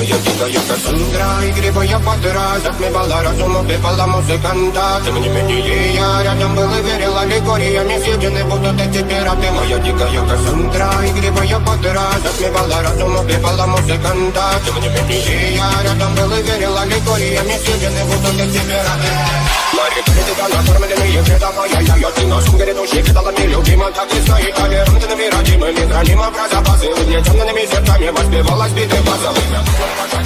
дикая Кассандра Игривая подра Затмевала разум, убивала музыканта Тем не менее я рядом был и верил Аллегориями съедены будут эти пираты Моя дикая Кассандра Игривая подра Затмевала разум, убивала музыканта Тем не менее я рядом был и верил Аллегориями съедены будут эти пираты Мари, критика, накормленные предавая я Я ты на сумке души кидала мне любима Так и стоит толерантными родимыми Храним образ запасы Угнетенными сердцами Воспевалась биты базовыми